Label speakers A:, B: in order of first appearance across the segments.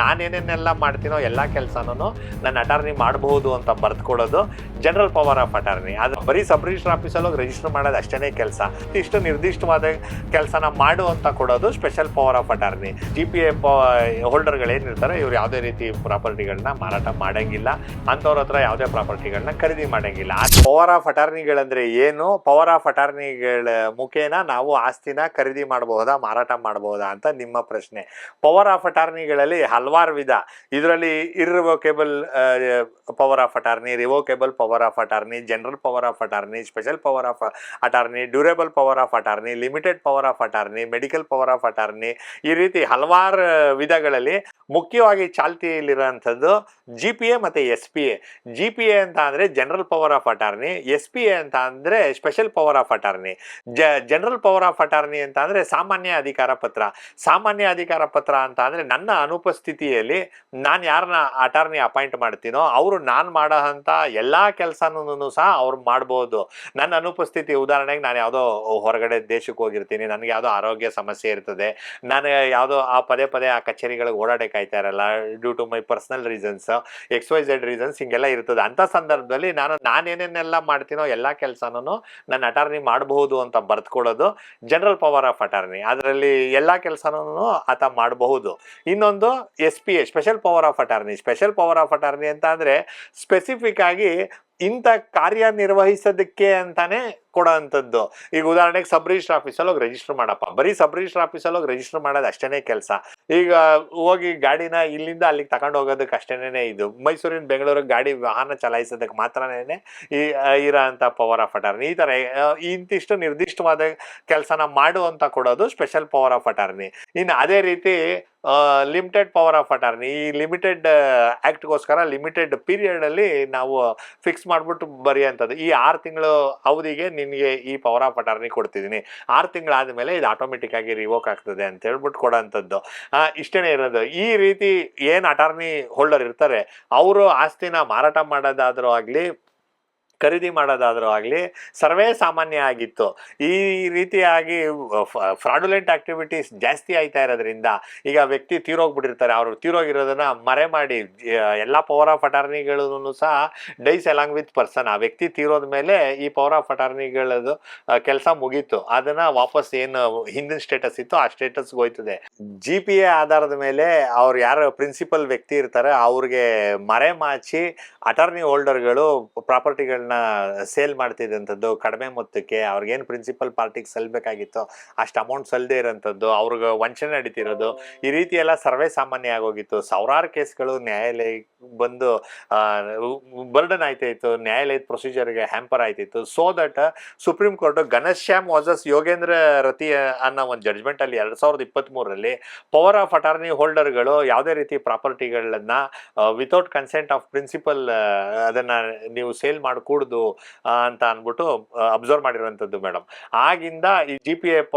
A: ನಾನೇನೇನೆಲ್ಲ ಮಾಡ್ತೀನೋ ಎಲ್ಲ ಕೆಲಸನೂ ನನ್ನ ಅಟಾರ್ನಿ ಮಾಡಬಹುದು ಅಂತ ಬರ್ದ್ಕೊಡೋದು ಜನರಲ್ ಪವರ್ ಆಫ್ ಅಟಾರ್ನಿ ಅದು ಬರೀ ಸಬ್ ರಿಜಿಸ್ಟರ್ ಆಫೀಸಲ್ಲಿ ಹೋಗಿ ರಿಜಿಸ್ಟರ್ ಮಾಡೋದು ಅಷ್ಟೇ ಕೆಲಸ. ಇಷ್ಟು ನಿರ್ದಿಷ್ಟವಾದ ಕೆಲಸನ ಮಾಡು ಅಂತ ಕೊಡೋದು special power of attorney G P F ಹೋಲ್ಡರ್ಗಳು ಏನಿರ್ತಾರೆ ಇವ್ರು ಯಾವುದೇ ರೀತಿ ಪ್ರಾಪರ್ಟಿಗಳನ್ನ ಮಾರಾಟ ಮಾಡೋಂಗಿಲ್ಲ. ಅಂಥವ್ರ ಹತ್ರ ಯಾವುದೇ ಪ್ರಾಪರ್ಟಿಗಳನ್ನ ಖರೀದಿ ಮಾಡೋಂಗಿಲ್ಲ. ಪವರ್ ಆಫ್ ಅಟಾರ್ನಿಗಳಂದ್ರೆ ಏನು? ಪವರ್ ಆಫ್ ಅಟಾರ್ನಿಗಳ ಮುಖೇನ ನಾವು ಆಸ್ತಿನ ಖರೀದಿ ಮಾಡಬಹುದಾ, ಮಾರಾಟ ಮಾಡಬಹುದಾ ಅಂತ ನಿಮ್ಮ ಪ್ರಶ್ನೆ. ಪವರ್ ಆಫ್ ಅಟಾರ್ನಿಗಳಲ್ಲಿ ಹಲವಾರು ವಿಧ ಇದರಲ್ಲಿ irrevocable power of attorney revocable power of attorney general power of attorney special power of attorney durable power of attorney limited power of attorney medical power of attorney ಈ ರೀತಿ ಹಲವಾರು ವಿಧಗಳಲ್ಲಿ ಮುಖ್ಯವಾಗಿ ಚಾಲ್ತಿಯಲ್ಲಿರುವಂಥದ್ದು ಜಿ ಪಿ ಎ ಮತ್ತು S P A G P A ಅಂತ ಅಂದರೆ general power of attorney S P A ಅಂತ ಅಂದರೆ special power of attorney general power of attorney ಅಂತ ಅಂದರೆ ಸಾಮಾನ್ಯ ಅಧಿಕಾರ ಪತ್ರ ಸಾಮಾನ್ಯ ಅಧಿಕಾರ ಪತ್ರ ಅಂತ ಅಂದರೆ ನನ್ನ ಅನುಪಸ್ಥಿತಿಯಲ್ಲಿ ನಾನು ಯಾರನ್ನ ಅಟಾರ್ನಿ ಅಪಾಯಿಂಟ್ ಮಾಡ್ತೀನೋ ಅವರು ನಾನು ಮಾಡೋ ಅಂಥ ಎಲ್ಲ ಕೆಲಸನೂ ಸಹ ಅವ್ರು ಮಾಡ್ಬೋದು. ನನ್ನ ಅನುಪಸ್ಥಿತಿ ಉದಾಹರಣೆಗೆ ನಾನು ಯಾವುದೋ ಹೊರಗಡೆ ದೇಶಕ್ಕೆ ಹೋಗಿರ್ತೀನಿ, ನನಗೆ ಯಾವುದೋ ಆರೋಗ್ಯ ಸಮಸ್ಯೆ ಇರ್ತದೆ, ನಾನು ಯಾವುದೋ ಆ ಪದೇ ಪದೇ ಆ ಕಚೇರಿಗಳಿಗೆ ಓಡಾಡೋಕ್ಕಾಯ್ತಾ ಇರಲ್ಲ due to my personal reasons X Y Z reasons ಹಿಂಗೆಲ್ಲ ಇರ್ತದೆ. ಅಂಥ ಸಂದರ್ಭದಲ್ಲಿ ನಾನು ನಾನೇನೇನೆಲ್ಲ ಮಾಡ್ತೀನೋ ಎಲ್ಲ ಕೆಲಸನೂ ನನ್ನ ಅಟಾರ್ನಿ ಮಾಡಬಹುದು ಅಂತ ಬರ್ತ್ಕೊಳ್ಳೋದು ಜನರಲ್ ಪವರ್ ಆಫ್ ಅಟಾರ್ನಿ ಅದರಲ್ಲಿ ಎಲ್ಲ ಕೆಲಸನೂ ಆತ ಮಾಡಬಹುದು. ಇನ್ನೊಂದು S P A special power of attorney special power of attorney ಅಂತ ಅಂದರೆ ಸ್ಪೆಸಿಫಿಕ್ ಆಗಿ ಇಂಥ ಕಾರ್ಯನಿರ್ವಹಿಸೋದಕ್ಕೆ ಅಂತಾನೆ ಕೊಡೋ ಅಂಥದ್ದು ಈಗ ಉದಾಹರಣೆಗೆ ಸಬ್ ರಿಜಿಸ್ಟರ್ ಆಫೀಸಲ್ಲಿ ಹೋಗಿ ರಿಜಿಸ್ಟರ್ ಮಾಡಪ್ಪ. ಬರೀ ಸಬ್ ರಿಜಿಸ್ಟರ್ ಆಫೀಸಲ್ಲಿ ಹೋಗಿ ರಿಜಿಸ್ಟರ್ ಮಾಡೋದು ಅಷ್ಟೇ ಕೆಲಸ. ಈಗ ಹೋಗಿ ಗಾಡಿನ ಇಲ್ಲಿಂದ ಅಲ್ಲಿಗೆ ತಗೊಂಡು ಹೋಗೋದಕ್ಕೆ ಅಷ್ಟೇನೆ ಇದು. ಮೈಸೂರಿನ ಬೆಂಗಳೂರಿಗೆ ಗಾಡಿ ವಾಹನ ಚಲಾಯಿಸೋದಕ್ಕೆ ಮಾತ್ರನೇ ಈ ಇರೋ ಅಂಥ ಪವರ್ ಆಫ್ ಅಟಾರ್ನಿ ಈ ಥರ ಇಂತಿಷ್ಟು ನಿರ್ದಿಷ್ಟವಾದ ಕೆಲಸನ ಮಾಡುವಂತ ಕೊಡೋದು ಸ್ಪೆಷಲ್ ಪವರ್ ಆಫ್ ಅಟಾರ್ನಿ ಇನ್ನು ಅದೇ ರೀತಿ ಲಿಮಿಟೆಡ್ ಪವರ್ ಆಫ್ ಅಟಾರ್ನಿ ಈ ಲಿಮಿಟೆಡ್ ಆ್ಯಕ್ಟ್ಗೋಸ್ಕರ ಲಿಮಿಟೆಡ್ ಪೀರಿಯಡಲ್ಲಿ ನಾವು ಫಿಕ್ಸ್ ಮಾಡಿಬಿಟ್ಟು ಬರೆಯೋಂಥದ್ದು ಈ ಆರು ತಿಂಗಳು ಅವಧಿಗೆ ನಿನಗೆ ಈ ಪವರ್ ಆಫ್ ಅಟಾರ್ನಿ ಕೊಡ್ತಿದ್ದೀನಿ. ಆರು ತಿಂಗಳಾದಮೇಲೆ ಇದು ಆಟೋಮೆಟಿಕ್ ಆಗಿ ರಿವೋಕ್ ಆಗ್ತದೆ ಅಂತ ಹೇಳ್ಬಿಟ್ಟು ಕೊಡೋಂಥದ್ದು. ಇಷ್ಟೇ ಇರೋದು ಈ ರೀತಿ ಏನು ಅಟಾರ್ನಿ ಹೋಲ್ಡರ್ ಇರ್ತಾರೆ ಅವರು ಆಸ್ತಿನ ಮಾರಾಟ ಮಾಡೋದಾದರೂ ಆಗಲಿ ಖರೀದಿ ಮಾಡೋದಾದರೂ ಆಗಲಿ, ಸರ್ವೇ ಸಾಮಾನ್ಯ ಆಗಿತ್ತು. ಈ ರೀತಿಯಾಗಿ ಫ್ರಾಡುಲೆಂಟ್ ಆಕ್ಟಿವಿಟೀಸ್ ಜಾಸ್ತಿ ಆಯ್ತಾ ಇರೋದ್ರಿಂದ ಈಗ ವ್ಯಕ್ತಿ ತೀರೋಗ್ಬಿಟ್ಟಿರ್ತಾರೆ. ಅವರು ತೀರೋಗಿರೋದನ್ನ ಮರೆ ಮಾಡಿ ಎಲ್ಲ ಪವರ್ ಆಫ್ ಅಟಾರ್ನಿಗಳನ್ನು ಸಹ ಡೈಸ್ ಅಲಾಂಗ್ ವಿತ್ ಪರ್ಸನ್. ಆ ವ್ಯಕ್ತಿ ತೀರೋದ ಮೇಲೆ ಈ ಪವರ್ ಆಫ್ ಅಟಾರ್ನಿಗಳದು ಕೆಲಸ ಮುಗೀತು. ಅದನ್ನ ವಾಪಸ್ ಏನು ಹಿಂದಿನ ಸ್ಟೇಟಸ್ ಇತ್ತು ಆ ಸ್ಟೇಟಸ್ಗೆ ಹೋಯ್ತದೆ. ಜಿ ಪಿ ಎ ಆಧಾರದ ಮೇಲೆ ಅವ್ರು ಯಾರು ಪ್ರಿನ್ಸಿಪಲ್ ವ್ಯಕ್ತಿ ಇರ್ತಾರೆ, ಅವ್ರಿಗೆ ಮರೆ ಮಾಚಿ ಅಟಾರ್ನಿ ಹೋಲ್ಡರ್ಗಳು ಪ್ರಾಪರ್ಟಿಗಳನ್ನ ಸೇಲ್ ಮಾಡ್ತಿದ್ದಂಥದ್ದು ಕಡಿಮೆ ಮೊತ್ತಕ್ಕೆ ಅವ್ರಿಗೇನು ಪ್ರಿನ್ಸಿಪಲ್ ಪಾರ್ಟಿಗೆ ಸಲ್ಬೇಕಾಗಿತ್ತು ಅಷ್ಟು ಅಮೌಂಟ್ ಸಲ್ಲದೆ ಇರೋಂಥದ್ದು, ಅವ್ರಿಗೆ ವಂಚನೆ ನಡೀತಿರೋದು, ಈ ರೀತಿ ಎಲ್ಲ ಸರ್ವೇ ಸಾಮಾನ್ಯ ಆಗೋಗಿತ್ತು. ಸಾವಿರಾರು ಕೇಸ್ಗಳು ನ್ಯಾಯಾಲಯಕ್ಕೆ ಬಂದು ಬರ್ಡನ್ ಆಯ್ತಾಯಿತ್ತು ನ್ಯಾಯಾಲಯದ ಪ್ರೊಸೀಜರ್ಗೆ hamper ಆಯ್ತಿತ್ತು so that Supreme Court Ghanshyam versus Yogendra Rathi ಅನ್ನೋ ಒಂದು ಜಡ್ಜ್ಮೆಂಟಲ್ಲಿ ಎರಡು ಸಾವಿರದ ಇಪ್ಪತ್ತ್ಮೂರರಲ್ಲಿ ಪವರ್ ಆಫ್ ಅಟಾರ್ನಿ ಹೋಲ್ಡರ್ಗಳು ಯಾವುದೇ ರೀತಿ ಪ್ರಾಪರ್ಟಿಗಳನ್ನ ವಿತೌಟ್ ಕನ್ಸೆಂಟ್ ಆಫ್ ಪ್ರಿನ್ಸಿಪಲ್ ಅದನ್ನು ನೀವು ಸೇಲ್ ಮಾಡಿಕೂಡ್ದು ಅಂತ ಅಂದ್ಬಿಟ್ಟು ಅಬ್ಸರ್ವ್ ಮಾಡಿರುವಂಥದ್ದು ಮೇಡಮ್ ಆಗಿಂದ ಈ ಜಿ ಪಿ ಎ ಪ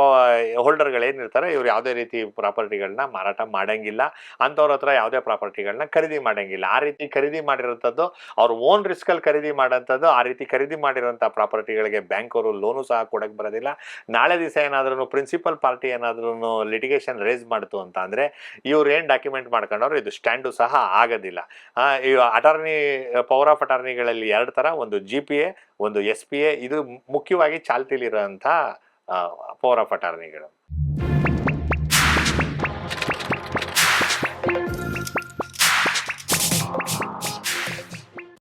A: ಹೋಲ್ಡರ್ಗಳೇನಿರ್ತಾರೆ ಇವ್ರು ಯಾವುದೇ ರೀತಿ ಪ್ರಾಪರ್ಟಿಗಳನ್ನ ಮಾರಾಟ ಮಾಡಂಗಿಲ್ಲ. ಅಂಥವ್ರ ಹತ್ರ ಯಾವುದೇ ಪ್ರಾಪರ್ಟಿಗಳನ್ನ ಖರೀದಿ ಮಾಡಂಗಿಲ್ಲ. ಆ ರೀತಿ ಖರೀದಿ ಮಾಡಿರೋಂಥದ್ದು ಅವ್ರ ಓನ್ ರಿಸ್ಕಲ್ಲಿ ಖರೀದಿ ಮಾಡೋಂಥದ್ದು ಆ ರೀತಿ ಖರೀದಿ ಮಾಡಿರೋಂಥ ಪ್ರಾಪರ್ಟಿಗಳಿಗೆ ಬ್ಯಾಂಕ್ ಅವರು ಲೋನು ಸಹ ಕೊಡಕ್ಕೆ ಬರೋದಿಲ್ಲ. ನಾಳೆ ದಿವಸ ಏನಾದ್ರೂ ಪ್ರಿನ್ಸಿಪಲ್ ಪಾರ್ಟಿ ಏನಾದ್ರೂ ಲಿಟಿಗೇಷನ್ ರೇಸ್ ಮಾಡ್ತು ಅಂತ ಅಂದ್ರೆ, ಇವ್ರು ಏನು ಡಾಕ್ಯುಮೆಂಟ್ ಮಾಡ್ಕೊಂಡವ್ರು, ಇದು ಸ್ಟ್ಯಾಂಡು ಸಹ ಆಗೋದಿಲ್ಲ. ಅಟಾರ್ನಿ ಪವರ್ ಆಫ್ ಅಟಾರ್ನಿಗಳಲ್ಲಿ ಎರಡು ಥರ ಒಂದು ಜಿ ಪಿ ಎ ಒಂದು ಎಸ್ ಪಿ ಎ ಇದು ಮುಖ್ಯವಾಗಿ ಚಾಲ್ತಿಲಿರೋಂಥ ಪವರ್ ಆಫ್ ಅಟಾರ್ನಿಗಳು